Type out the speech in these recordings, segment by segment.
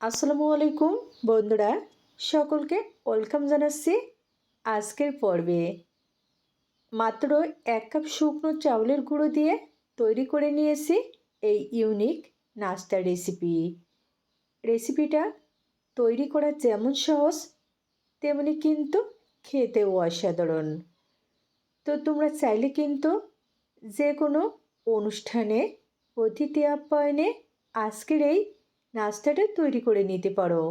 আসসালামু আলাইকুম, বন্ধুরা। সকলকে ওয়েলকাম জানাচ্ছি আজকের পর্বে। মাত্র এক কাপ শুকনো চাউলের গুঁড়ো দিয়ে তৈরি করে নিয়েছি এই ইউনিক নাস্তার রেসিপি। রেসিপিটা তৈরি করা যেমন সহজ, তেমনি কিন্তু খেতেও অসাধারণ। তো তোমরা চাইলে কিন্তু যে কোনো অনুষ্ঠানে, অতিথি আপ্যায়নে আজকের এই নাস্তাটা তৈরি করে নিতে পারো।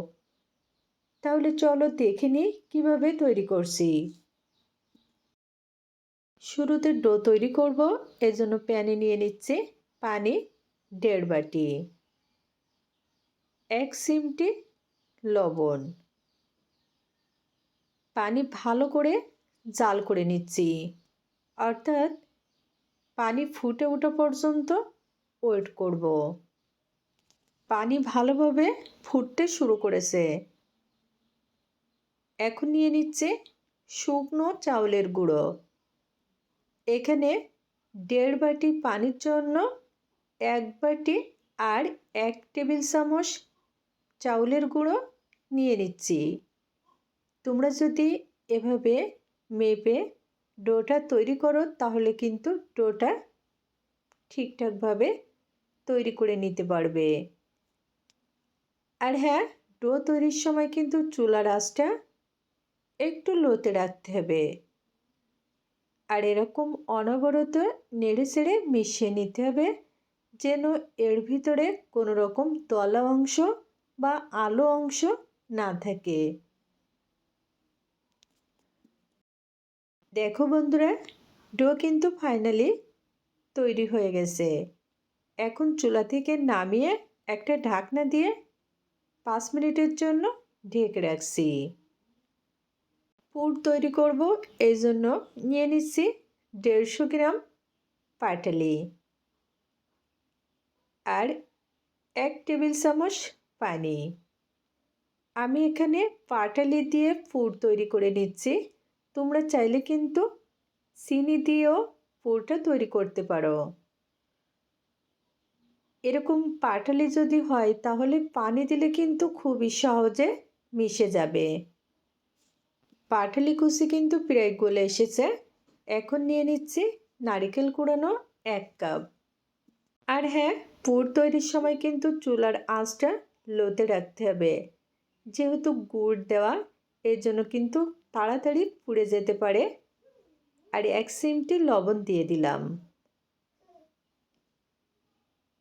তাহলে চলো দেখে নিই কীভাবে তৈরি করছি। শুরুতে ডো তৈরি করব এজন্য প্যানে নিয়ে নিচ্ছে পানি দেড় বাটি। এক সিমটি লবণ। পানি ভালো করে জাল করে নিচ্ছি। অর্থাৎ পানি ফুটে ওঠা পর্যন্ত ওয়েট করব। পানি ভালোভাবে ফুটতে শুরু করেছে। এখন নিয়ে নিচ্ছে শুকনো চাউলের গুঁড়ো। এখানে দেড় বাটি পানির জন্য এক বাটি আর এক টেবিল চামচ চাউলের গুঁড়ো নিয়ে নিচ্ছি। তোমরা যদি এভাবে মেপে ডোটা তৈরি করো তাহলে কিন্তু ডোটা ঠিকঠাকভাবে তৈরি করে নিতে পারবে। আর হ্যাঁ ডো তৈরির সময় কিন্তু চুলার আঁচটা একটু লোতে রাখতে হবে। আর এরকম অনবরত নেড়ে চেড়ে মিশিয়ে নিতে হবে, যেন এর ভিতরে কোনো রকম তলা অংশ বা আলো অংশ না থাকে। দেখো বন্ধুরা, ডো কিন্তু ফাইনালি তৈরি হয়ে গেছে। এখন চুলা থেকে নামিয়ে একটা ঢাকনা দিয়ে পাঁচ মিনিটের জন্য ঢেকে রাখছি। পুর তৈরি করব এই জন্য নিয়ে নিচ্ছি দেড়শো গ্রাম পাটালি আর এক টেবিল চামচ পানি। আমি এখানে পাটালি দিয়ে পুর তৈরি করে নিচ্ছি। তোমরা চাইলে কিন্তু চিনি দিয়েও পুরটা তৈরি করতে পারো। এরকম পাটালি যদি হয়, তাহলে পানি দিলে কিন্তু খুবই সহজে মিশে যাবে। পাটালি কুচি কিন্তু প্রায় গলে এসেছে। এখন নিয়ে নিচ্ছি নারিকেল কুড়ানো এক কাপ। আর হ্যাঁ পুর তৈরির সময় কিন্তু চুলার আঁচটা লোতে রাখতে হবে। যেহেতু গুড় দেওয়া, এর জন্য কিন্তু তাড়াতাড়ি পুড়ে যেতে পারে। আর এক সিমটি লবণ দিয়ে দিলাম।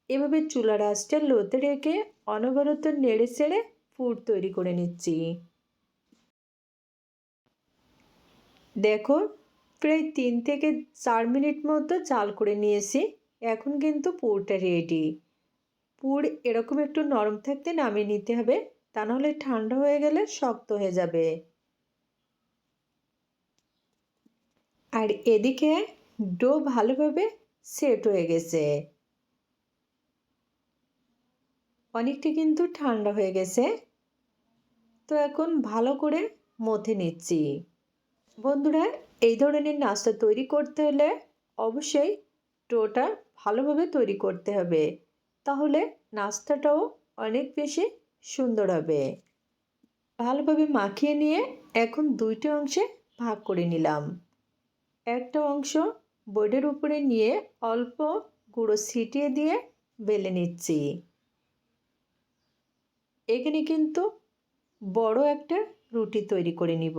এভাবে চুলার আঁচটা লোতে রেখে অনবরত নেড়ে চেড়ে পুর তৈরি করে নিচ্ছি। দেখো প্রায় তিন থেকে চার মিনিট মতো চাল করে নিয়েছি। এখন কিন্তু পুরটা রেডি। পুর এরকম একটু নরম থাকতে নামিয়ে নিতে হবে, তা নাহলে ঠান্ডা হয়ে গেলে শক্ত হয়ে যাবে। আর এদিকে ডো ভালোভাবে সেট হয়ে গেছে। অনেকটা কিন্তু ঠান্ডা হয়ে গেছে। তো এখন ভালো করে মথে নিচ্ছি। বন্ধুরা, এই ধরনের নাস্তা তৈরি করতে হলে অবশ্যই ডোটা ভালোভাবে তৈরি করতে হবে। তাহলে নাস্তাটাও অনেক বেশি সুন্দর হবে। ভালোভাবে মাখিয়ে নিয়ে এখন দুইটি অংশে ভাগ করে নিলাম। একটা অংশ বোর্ডের উপরে নিয়ে অল্প গুঁড়ো ছিটিয়ে দিয়ে বেলে নিচ্ছি। এখানে কিন্তু বড় একটা রুটি তৈরি করে নিব।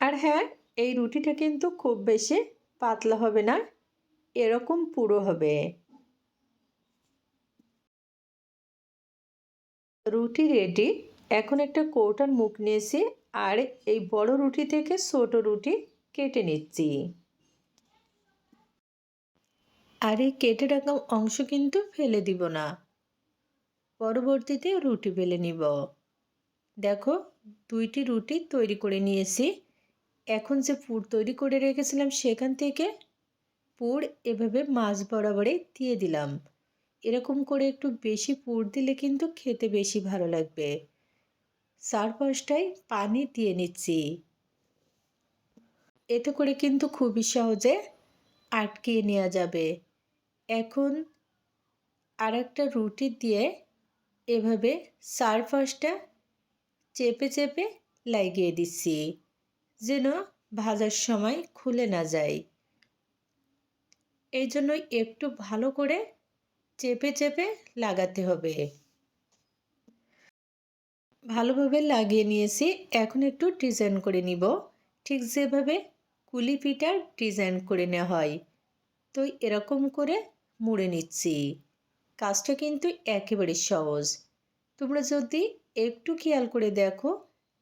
আর হ্যাঁ এই রুটিটা কিন্তু খুব বেশি পাতলা হবে না, এরকম পুরো হবে। রুটি রেডি, এখন একটা কৌটার মুখ নিয়েছি আর এই বড় রুটি থেকে ছোট রুটি কেটে নিচ্ছি। আর এই কেটে রাখা অংশ কিন্তু ফেলে দিব না। পরবর্তীতে রুটি বেলে নিব। দেখো, দুইটি রুটি তৈরি করে নিয়েছি। এখন যে পুর তৈরি করে রেখেছিলাম সেখান থেকে পুর এভাবে মাছ বরাবরে দিয়ে দিলাম। এরকম করে একটু বেশি পুর দিলে কিন্তু খেতে বেশি ভালো লাগবে। চার চারপাশটায় পানি দিয়ে নিচ্ছি। এতে করে কিন্তু খুবই সহজে আটকিয়ে নেওয়া যাবে। এখন আর একটা রুটি দিয়ে এভাবে চারপাশটা চেপে চেপে লাগিয়ে দিচ্ছি, যেন ভাজার সময় খুলে না যায়। এই জন্য একটু ভালো করে চেপে চেপে লাগাতে হবে। ভালোভাবে লাগিয়ে নিয়েছি, এখন একটু ডিজাইন করে নিব। ঠিক যেভাবে কুলি পিঠার ডিজাইন করে নেওয়া হয়। তো এরকম করে মুড়ে নিচ্ছি। কাজটা কিন্তু একেবারে সহজ। তোমরা যদি একটু খেয়াল করে দেখো,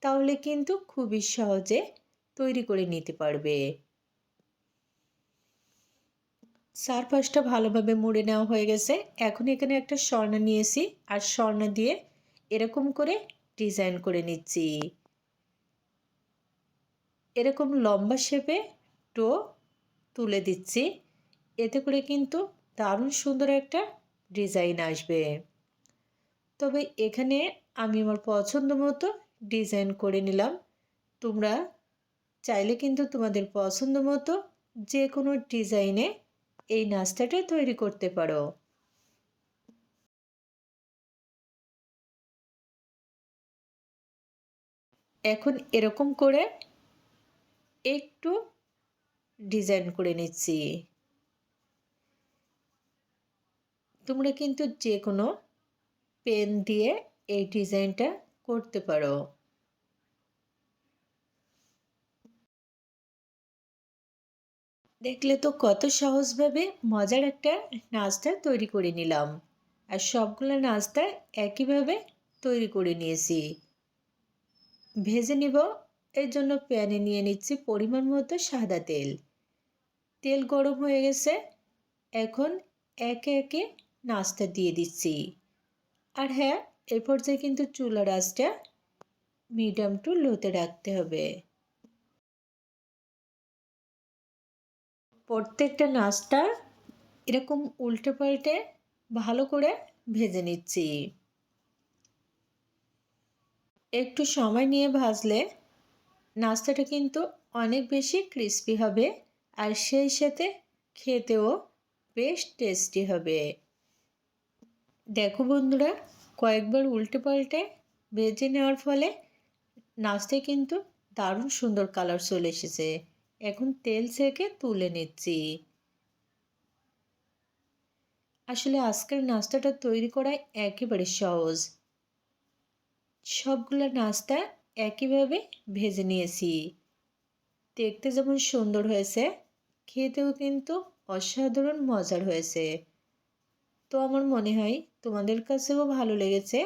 তাহলে কিন্তু খুবই সহজে তৈরি করে নিতে পারবে। চারপাশটা ভালোভাবে মুড়ে নেওয়া হয়ে গেছে। এখন এখানে একটা স্বর্ণা নিয়েছি আর স্বর্ণা দিয়ে এরকম করে ডিজাইন করে নিচ্ছি। এরকম লম্বা শেপে টো তুলে দিচ্ছি। এতে করে কিন্তু দারুণ সুন্দর একটা ডিজাইন আসবে। তবে এখানে আমি আমার পছন্দ মতো ডিজাইন করে নিলাম। তোমরা চাইলে কিন্তু তোমাদের পছন্দ মতো যে কোনো ডিজাইনে এই নাস্তাটা তৈরি করতে পারো। এখন এরকম করে একটু ডিজাইন করে নিচ্ছি। তোমরা কিন্তু যে কোনো পেন দিয়ে এই ডিজাইনটা করতে পারো। দেখলে তো কত সহজভাবে মজার একটা নাস্তা তৈরি করে নিলাম। আর সবগুলো নাস্তা একইভাবে তৈরি করে নিয়েছি। ভেজে নিব, এর জন্য প্যানে নিয়ে নিচ্ছি পরিমাণ মতো সাদা তেল। তেল গরম হয়ে গেছে। এখন একে একে নাস্তা দিয়ে দিচ্ছি। আর হ্যাঁ এই পর্যায়ে কিন্তু চুলার আঁচটা মিডিয়াম টু লোতে রাখতে হবে। প্রত্যেকটা নাস্তা এরকম উল্টে পাল্টে ভালো করে ভেজে নিচ্ছি। একটু সময় নিয়ে ভাজলে নাস্তাটা কিন্তু অনেক বেশি ক্রিস্পি হবে আর সেই সাথে খেতেও বেশ টেস্টি হবে। দেখো বন্ধুরা, কয়েকবার উল্টে পাল্টে ভেজে নেওয়ার ফলে নাস্তায় কিন্তু দারুণ সুন্দর কালার চলে এসেছে। এখন তেল সেকে তুলে নিচ্ছি। আসলে আজকের নাস্তাটা তৈরি করা একেবারে সহজ। সবগুলো নাস্তা একইভাবে ভেজে নিয়েছি। দেখতে যেমন সুন্দর হয়েছে, খেতেও কিন্তু অসাধারণ মজার হয়েছে। তো আমার মনে হয় তোমাদের কাছেও ভালো লেগেছে।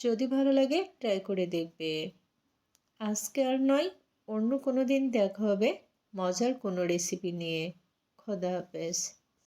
যদি ভালো লাগে ট্রাই করে দেখবে। আজকে আর নয়, অন্য কোনো দিন দেখা হবে, মজার কোনো রেসিপি নিয়ে। খোদা হাফেজ।